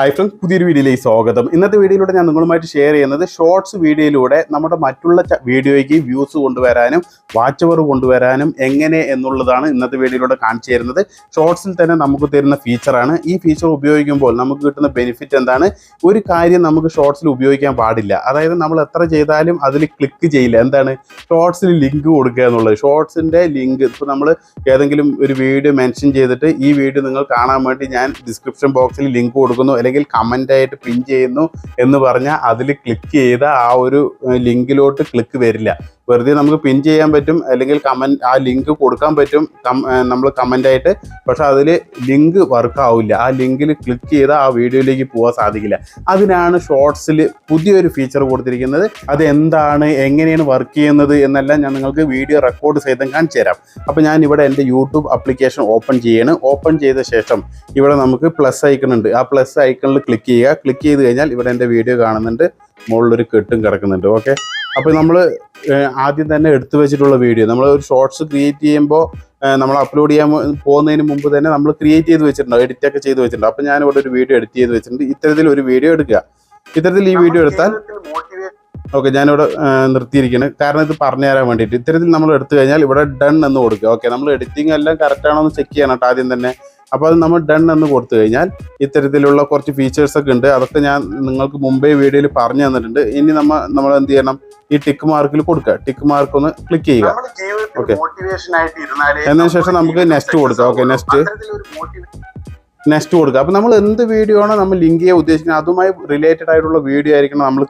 Hi friends പുതിയൊരു വീഡിയോയിലേക്ക് സ്വാഗതം. ഇന്നത്തെ വീഡിയോയിലൂടെ ഞാൻ നിങ്ങളുമായിട്ട് ഷെയർ ചെയ്യുന്നത് ഷോർട്സ് വീഡിയോയിലൂടെ നമ്മുടെ മറ്റുള്ള വീഡിയോയ്ക്ക് വ്യൂസ് കൊണ്ടുവരാനും വാച്ച് കൊണ്ടുവരാനും എങ്ങനെ എന്നുള്ളതാണ് ഇന്നത്തെ വീഡിയോയിലൂടെ കാണിച്ചു തരുന്നത്. ഷോർട്സിൽ തന്നെ നമുക്ക് തരുന്ന ഫീച്ചറാണ് ഈ ഫീച്ചർ ഉപയോഗിക്കുമ്പോൾ നമുക്ക് കിട്ടുന്ന ബെനിഫിറ്റ് എന്താണ്? ഒരു കാര്യം നമുക്ക് ഷോർട്സിൽ ഉപയോഗിക്കാൻ പാടില്ല. അതായത് നമ്മൾ എത്ര ചെയ്താലും അതിൽ ക്ലിക്ക് ചെയ്യില്ല. എന്താണ്? ഷോർട്സിൽ ലിങ്ക് കൊടുക്കുക എന്നുള്ളത്. ഷോർട്സിന്റെ ലിങ്ക് ഇപ്പോൾ നമ്മൾ ഏതെങ്കിലും ഒരു വീഡിയോ മെൻഷൻ ചെയ്തിട്ട് ഈ വീഡിയോ നിങ്ങൾ കാണാൻ വേണ്ടി ഞാൻ ഡിസ്ക്രിപ്ഷൻ ബോക്സിൽ ലിങ്ക് കൊടുക്കുന്നു. അല്ലെങ്കിൽ കമന്റ് ആയിട്ട് പിൻ ചെയ്യുന്നു എന്ന് പറഞ്ഞാൽ അതിൽ ക്ലിക്ക് ചെയ്ത ആ ഒരു ലിങ്കിലോട്ട് ക്ലിക്ക് വരില്ല. വെറുതെ നമുക്ക് പിൻ ചെയ്യാൻ പറ്റും അല്ലെങ്കിൽ കമന്റ് ആ ലിങ്ക് കൊടുക്കാൻ പറ്റും നമ്മൾ കമന്റായിട്ട് പക്ഷേ അതിൽ ലിങ്ക് വർക്ക് ആവില്ല. ആ ലിങ്കിൽ ക്ലിക്ക് ചെയ്താൽ ആ വീഡിയോയിലേക്ക് പോകാൻ സാധിക്കില്ല. അതിനാണ് ഷോർട്സിൽ പുതിയൊരു ഫീച്ചർ കൊടുത്തിരിക്കുന്നത്. അത് എന്താണ് എങ്ങനെയാണ് വർക്ക് ചെയ്യുന്നത് എന്നെല്ലാം ഞാൻ നിങ്ങൾക്ക് വീഡിയോ റെക്കോർഡ് സഹിതം കാണിച്ചു തരാം. അപ്പോൾ ഞാൻ ഇവിടെ എന്റെ യൂട്യൂബ് അപ്ലിക്കേഷൻ ഓപ്പൺ ചെയ്യാണ്. ഓപ്പൺ ചെയ്ത ശേഷം ഇവിടെ നമുക്ക് പ്ലസ് ഐക്കൺ ഉണ്ട്. ആ പ്ലസ് ഐക്കണിൽ ക്ലിക്ക് ചെയ്യുക. ക്ലിക്ക് ചെയ്ത് കഴിഞ്ഞാൽ ഇവിടെ എന്റെ വീഡിയോ കാണുന്നുണ്ട്. മുകളിലൊരു കെട്ടും കിടക്കുന്നുണ്ട്. ഓക്കെ അപ്പോൾ നമ്മൾ ആദ്യം തന്നെ എടുത്തു വെച്ചിട്ടുള്ള വീഡിയോ നമ്മൾ ഒരു ഷോർട്സ് ക്രിയേറ്റ് ചെയ്യുമ്പോൾ നമ്മൾ അപ്ലോഡ് ചെയ്യാൻ പോകുന്നതിന് മുമ്പ് തന്നെ നമ്മൾ ക്രിയേറ്റ് ചെയ്ത് വെച്ചിട്ടുണ്ട് എഡിറ്റ് ഒക്കെ ചെയ്ത് വെച്ചിട്ടുണ്ട് അപ്പോൾ ഞാൻ ഇവിടെ ഒരു വീഡിയോ എഡിറ്റ് ചെയ്ത് വെച്ചിട്ടുണ്ട്. ഇത്തരത്തിൽ ഒരു വീഡിയോ എടുക്കുക. ഇത്തരത്തിൽ ഈ വീഡിയോ എടുത്താൽ ഓക്കെ ഞാനിവിടെ നിർത്തിയിരിക്കുന്നത് കാരണം ഇത് പറഞ്ഞു തരാൻ വേണ്ടിയിട്ട്. ഇത്തരത്തിൽ നമ്മൾ എടുത്തു കഴിഞ്ഞാൽ ഇവിടെ ഡൺ എന്ന് കൊടുക്കുക. ഓക്കെ നമ്മൾ എഡിറ്റിംഗ് എല്ലാം കറക്റ്റ് ആണോ എന്ന് ചെക്ക് ചെയ്യണം കേട്ടോ ആദ്യം തന്നെ. അപ്പോൾ അത് നമ്മൾ ഡൺ എന്ന് കൊടുത്തു കഴിഞ്ഞാൽ ഇത്തരത്തിലുള്ള കുറച്ച് ഫീച്ചേഴ്സൊക്കെ ഉണ്ട്. അതൊക്കെ ഞാൻ നിങ്ങൾക്ക് മുമ്പേ വീഡിയോയിൽ പറഞ്ഞു തന്നിട്ടുണ്ട്. ഇനി നമ്മൾ നമ്മൾ എന്ത് ചെയ്യണം? ഈ ടിക്ക് മാർക്കിൽ കൊടുക്കുക. ടിക്ക് മാർക്ക് ഒന്ന് ക്ലിക്ക് ചെയ്യുക. ഓക്കെ എന്നതിന് ശേഷം നമുക്ക് നെക്സ്റ്റ് കൊടുക്കാം. ഓക്കെ നെക്സ്റ്റ് നെക്സ്റ്റ് കൊടുക്കുക അപ്പം നമ്മൾ എന്ത് വീഡിയോ ആണോ നമ്മൾ ലിങ്ക് ചെയ്യാൻ ഉദ്ദേശിക്കുന്നത് അതുമായി റിലേറ്റഡ് ആയിട്ടുള്ള വീഡിയോ ആയിരിക്കണം നമ്മൾ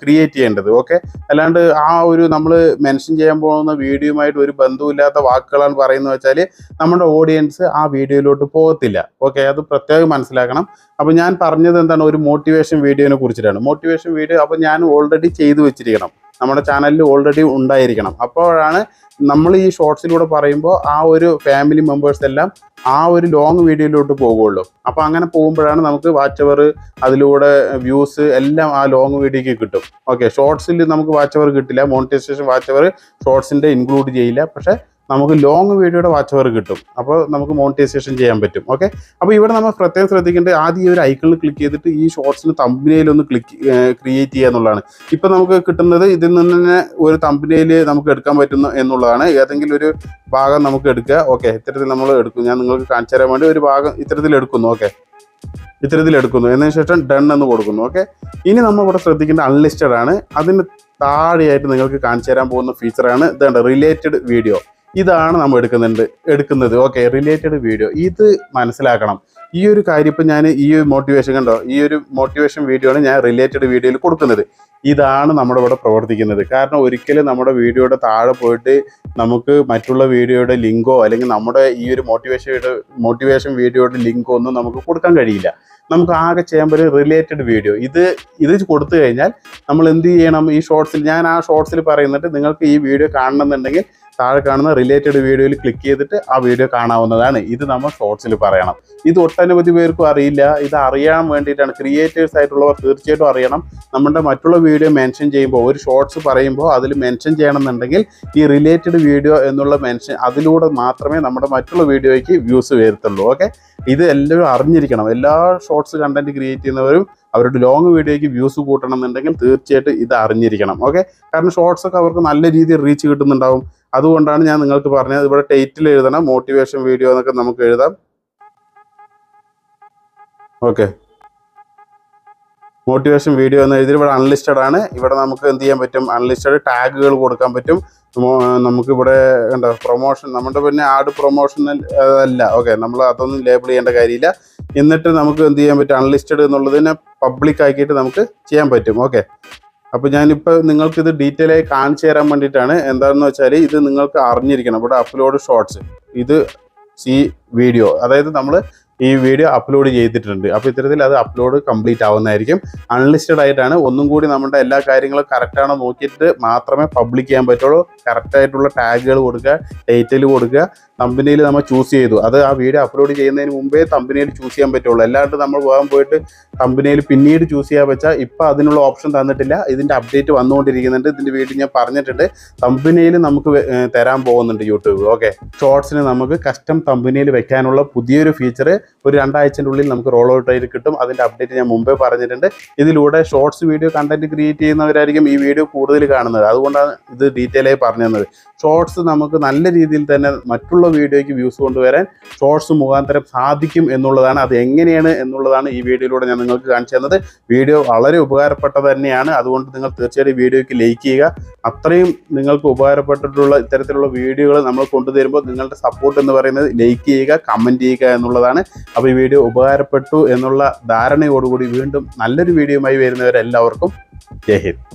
ക്രിയേറ്റ് ചെയ്യേണ്ടത്. ഓക്കെ അല്ലാണ്ട് ആ ഒരു നമ്മൾ മെൻഷൻ ചെയ്യാൻ പോകുന്ന വീഡിയോയുമായിട്ട് ഒരു ബന്ധമില്ലാത്ത വാക്കുകളാണ് പറയുന്നത് വെച്ചാൽ നമ്മുടെ ഓഡിയൻസ് ആ വീഡിയോയിലോട്ട് പോകത്തില്ല. ഓക്കെ അത് പ്രത്യേകം മനസ്സിലാക്കണം. അപ്പം ഞാൻ പറഞ്ഞത് എന്താണ്? ഒരു മോട്ടിവേഷൻ വീഡിയോനെ കുറിച്ചിട്ടാണ്. മോട്ടിവേഷൻ വീഡിയോ അപ്പം ഞാൻ ഓൾറെഡി ചെയ്തു വെച്ചിരിക്കണം. നമ്മുടെ ചാനലിൽ ഓൾറെഡി ഉണ്ടായിരിക്കണം. അപ്പോഴാണ് നമ്മൾ ഈ ഷോർട്സിലൂടെ പറയുമ്പോൾ ആ ഒരു ഫാമിലി മെമ്പേഴ്സ് എല്ലാം ആ ഒരു ലോങ് വീഡിയോയിലോട്ട് പോകുള്ളൂ. അപ്പോൾ അങ്ങനെ പോകുമ്പോഴാണ് നമുക്ക് വാച്ച് അവർ അതിലൂടെ വ്യൂസ് എല്ലാം ആ ലോങ് വീഡിയോക്ക് കിട്ടും. ഓക്കെ ഷോർട്സിൽ നമുക്ക് വാച്ച് അവർ കിട്ടില്ല. മോണിറ്റൈസേഷൻ വാച്ച് അവർ ഷോർട്സിന്റെ ഇൻക്ലൂഡ് ചെയ്യില്ല. പക്ഷേ നമുക്ക് ലോങ് വീഡിയോയുടെ വാച്ച് അവർ കിട്ടും. അപ്പോൾ നമുക്ക് മോണിറ്റൈസേഷൻ ചെയ്യാൻ പറ്റും. ഓക്കെ അപ്പോൾ ഇവിടെ നമ്മൾ പ്രത്യേകം ശ്രദ്ധിക്കേണ്ടത് ആദ്യം ഈ ഒരു ഐക്കണിൽ ക്ലിക്ക് ചെയ്തിട്ട് ഈ ഷോർട്സിന് തമ്പനയിൽ ഒന്ന് ക്ലിക്ക് ക്രിയേറ്റ് ചെയ്യുക എന്നുള്ളതാണ്. ഇപ്പം നമുക്ക് കിട്ടുന്നത് ഇതിൽ നിന്ന് തന്നെ ഒരു തമ്പനയിൽ നമുക്ക് എടുക്കാൻ പറ്റുന്നു എന്നുള്ളതാണ്. ഏതെങ്കിലും ഒരു ഭാഗം നമുക്ക് എടുക്കുക. ഓക്കെ ഇത്തരത്തിൽ നമ്മൾ എടുക്കും. ഞാൻ നിങ്ങൾക്ക് കാണിച്ചു തരാൻ വേണ്ടി ഒരു ഭാഗം ഇത്തരത്തിൽ എടുക്കുന്നു. ഓക്കെ ഇത്തരത്തിൽ എടുക്കുന്നു. എന്നതിന് ശേഷം ഡൺ എന്ന് കൊടുക്കുന്നു. ഓക്കെ ഇനി നമ്മൾ ഇവിടെ ശ്രദ്ധിക്കേണ്ട അൺലിസ്റ്റഡ് ആണ്. അതിന് താഴെയായിട്ട് നിങ്ങൾക്ക് കാണിച്ചു തരാൻ പോകുന്ന ഫീച്ചറാണ് ഇതുണ്ട് റിലേറ്റഡ് വീഡിയോ ഇതാണ് നമ്മൾ എടുക്കുന്നുണ്ട് എടുക്കുന്നത്. ഓക്കെ റിലേറ്റഡ് വീഡിയോ ഇത് മനസ്സിലാക്കണം. ഈ ഒരു കാര്യം ഇപ്പം ഞാൻ ഈ ഒരു മോട്ടിവേഷൻ കണ്ടോ? ഈ ഒരു മോട്ടിവേഷൻ വീഡിയോ ആണ് ഞാൻ റിലേറ്റഡ് വീഡിയോയിൽ കൊടുക്കുന്നത്. ഇതാണ് നമ്മുടെ ഇവിടെ പ്രവർത്തിക്കുന്നത്. കാരണം ഒരിക്കലും നമ്മുടെ വീഡിയോയുടെ താഴെ പോയിട്ട് നമുക്ക് മറ്റുള്ള വീഡിയോയുടെ ലിങ്കോ അല്ലെങ്കിൽ നമ്മുടെ ഈ ഒരു മോട്ടിവേഷൻ മോട്ടിവേഷൻ വീഡിയോയുടെ ലിങ്കോ ഒന്നും നമുക്ക് കൊടുക്കാൻ കഴിയില്ല. നമുക്ക് ആകെ ചെയ്യാൻ പറ്റും റിലേറ്റഡ് വീഡിയോ ഇത് ഇത് കൊടുത്തു കഴിഞ്ഞാൽ നമ്മൾ എന്ത് ചെയ്യണം? ഈ ഷോർട്സിൽ ഞാൻ ആ ഷോർട്സിൽ പറയുന്നിട്ട് നിങ്ങൾക്ക് ഈ വീഡിയോ കാണണമെന്നുണ്ടെങ്കിൽ താഴെ കാണുന്ന റിലേറ്റഡ് വീഡിയോയിൽ ക്ലിക്ക് ചെയ്തിട്ട് ആ വീഡിയോ കാണാവുന്നതാണ്. ഇത് നമ്മൾ ഷോർട്സിൽ പറയണം. ഇത് ഒട്ടനവധി പേർക്കും അറിയില്ല. ഇത് അറിയാൻ വേണ്ടിയിട്ടാണ്. ക്രിയേറ്റേഴ്സ് ആയിട്ടുള്ളവർ തീർച്ചയായിട്ടും അറിയണം. നമ്മുടെ മറ്റുള്ള വീഡിയോ മെൻഷൻ ചെയ്യുമ്പോൾ ഒരു ഷോർട്സ് പറയുമ്പോൾ അതിൽ മെൻഷൻ ചെയ്യണമെന്നുണ്ടെങ്കിൽ ഈ റിലേറ്റഡ് വീഡിയോ എന്നുള്ള മെൻഷൻ അതിലൂടെ മാത്രമേ നമ്മുടെ മറ്റുള്ള വീഡിയോയ്ക്ക് വ്യൂസ് വരുത്തുള്ളൂ. ഓക്കെ ഇത് എല്ലാവരും അറിഞ്ഞിരിക്കണം. എല്ലാ ഷോർട്സ് കണ്ടന്റ് ക്രിയേറ്റ് ചെയ്യുന്നവരും അവരുടെ ലോങ് വീഡിയോയ്ക്ക് വ്യൂസ് കൂട്ടണം എന്നുണ്ടെങ്കിൽ തീർച്ചയായിട്ടും ഇത് അറിഞ്ഞിരിക്കണം. ഓക്കെ കാരണം ഷോർട്സ് ഒക്കെ അവർക്ക് നല്ല രീതിയിൽ റീച്ച് കിട്ടുന്നുണ്ടാവും. അതുകൊണ്ടാണ് ഞാൻ നിങ്ങൾക്ക് പറഞ്ഞത്. ഇവിടെ ടൈറ്റിൽ എഴുതണം മോട്ടിവേഷൻ വീഡിയോ എന്നൊക്കെ നമുക്ക് എഴുതാം. ഓക്കെ മോട്ടിവേഷൻ വീഡിയോ എന്ന് എഴുതി ഇവിടെ അൺലിസ്റ്റഡ് ആണ്. ഇവിടെ നമുക്ക് എന്ത് ചെയ്യാൻ പറ്റും? അൺലിസ്റ്റഡ് ടാഗുകൾ കൊടുക്കാൻ പറ്റും. നമുക്കിവിടെ എന്താ പ്രൊമോഷൻ നമ്മുടെ പിന്നെ ആഡ് പ്രൊമോഷൻ അല്ല ഓക്കെ നമ്മൾ അതൊന്നും ലേബിൾ ചെയ്യേണ്ട കാര്യമില്ല. എന്നിട്ട് നമുക്ക് എന്ത് ചെയ്യാൻ പറ്റും? അൺലിസ്റ്റഡ് എന്നുള്ളതിനെ പബ്ലിക് ആക്കിയിട്ട് നമുക്ക് ചെയ്യാൻ പറ്റും. ഓക്കെ അപ്പോൾ ഞാനിപ്പോൾ നിങ്ങൾക്ക് ഇത് ഡീറ്റെയിൽ ആയി കാണിച്ചു തരാൻ വേണ്ടിയിട്ടാണ്. എന്താണെന്ന് വെച്ചാൽ ഇത് നിങ്ങൾക്ക് അറിഞ്ഞിരിക്കണം. ഇവിടെ അപ്ലോഡ് ഷോർട്സ് ഇത് സി വീഡിയോ അതായത് നമ്മൾ ഈ വീഡിയോ അപ്ലോഡ് ചെയ്തിട്ടുണ്ട്. അപ്പോൾ ഇത്തരത്തിൽ അത് അപ്ലോഡ് കംപ്ലീറ്റ് ആവുന്നതായിരിക്കും. അൺലിസ്റ്റഡ് ആയിട്ടാണ്. ഒന്നും കൂടി നമ്മുടെ എല്ലാ കാര്യങ്ങളും കറക്റ്റാണോ നോക്കിയിട്ട് മാത്രമേ പബ്ലിക് ചെയ്യാൻ പറ്റുള്ളൂ. കറക്റ്റായിട്ടുള്ള ടാഗുകൾ കൊടുക്കുക ടൈറ്റിൽ കൊടുക്കുക. കമ്പനിയിൽ നമ്മൾ ചൂസ് ചെയ്തു. അത് ആ വീഡിയോ അപ്ലോഡ് ചെയ്യുന്നതിന് മുമ്പേ കമ്പനിയിൽ ചൂസ് ചെയ്യാൻ പറ്റുള്ളൂ. അല്ലാണ്ട് നമ്മൾ പോകാൻ പോയിട്ട് കമ്പനിയിൽ പിന്നീട് ചൂസ് ചെയ്യാൻ വെച്ചാൽ ഇപ്പം അതിനുള്ള ഓപ്ഷൻ തന്നിട്ടില്ല. ഇതിന്റെ അപ്ഡേറ്റ് വന്നുകൊണ്ടിരിക്കുന്നുണ്ട്. ഇതിന്റെ വീഡിയോ ഞാൻ പറഞ്ഞിട്ടുണ്ട്. കമ്പനിയിൽ നമുക്ക് തരാൻ പോകുന്നുണ്ട് യൂട്യൂബ്. ഓക്കെ ഷോർട്സിന് നമുക്ക് കസ്റ്റം കമ്പനിയിൽ വെക്കാനുള്ള പുതിയൊരു ഫീച്ചർ ഒരു രണ്ടാഴ്ചന്റെ ഉള്ളിൽ നമുക്ക് റോൾ ഔട്ട് ആയിട്ട് കിട്ടും. അതിന്റെ അപ്ഡേറ്റ് ഞാൻ മുമ്പേ പറഞ്ഞിട്ടുണ്ട്. ഇതിലൂടെ ഷോർട്സ് വീഡിയോ കണ്ടന്റ് ക്രിയേറ്റ് ചെയ്യുന്നവരായിരിക്കും ഈ വീഡിയോ കൂടുതൽ കാണുന്നത്. അതുകൊണ്ടാണ് ഇത് ഡീറ്റെയിൽ ആയി പറഞ്ഞു തന്നത്. ഷോർട്സ് നമുക്ക് നല്ല രീതിയിൽ തന്നെ മറ്റുള്ള വീഡിയോയ്ക്ക് വ്യൂസ് കൊണ്ടുവരാൻ ഷോർട്സ് മുഖാന്തരം സാധിക്കും എന്നുള്ളതാണ്. അത് എങ്ങനെയാണ് എന്നുള്ളതാണ് ഈ വീഡിയോയിലൂടെ ഞാൻ നിങ്ങൾക്ക് കാണിച്ചു തന്നത്. വീഡിയോ വളരെ ഉപകാരപ്പെട്ടത് തന്നെയാണ്. അതുകൊണ്ട് നിങ്ങൾ തീർച്ചയായിട്ടും വീഡിയോയ്ക്ക് ലൈക്ക് ചെയ്യുക. അത്രയും നിങ്ങൾക്ക് ഉപകാരപ്പെട്ടിട്ടുള്ള ഇത്തരത്തിലുള്ള വീഡിയോകൾ നമ്മൾ കൊണ്ടുതരുമ്പോൾ നിങ്ങളുടെ സപ്പോർട്ട് എന്ന് പറയുന്നത് ലൈക്ക് ചെയ്യുക കമന്റ് ചെയ്യുക എന്നുള്ളതാണ്. അപ്പോൾ ഈ വീഡിയോ ഉപകാരപ്പെട്ടു എന്നുള്ള ധാരണയോടുകൂടി വീണ്ടും നല്ലൊരു വീഡിയോയുമായി വരുന്നവരെല്ലാവർക്കും ജയ് ഹിന്ദ്.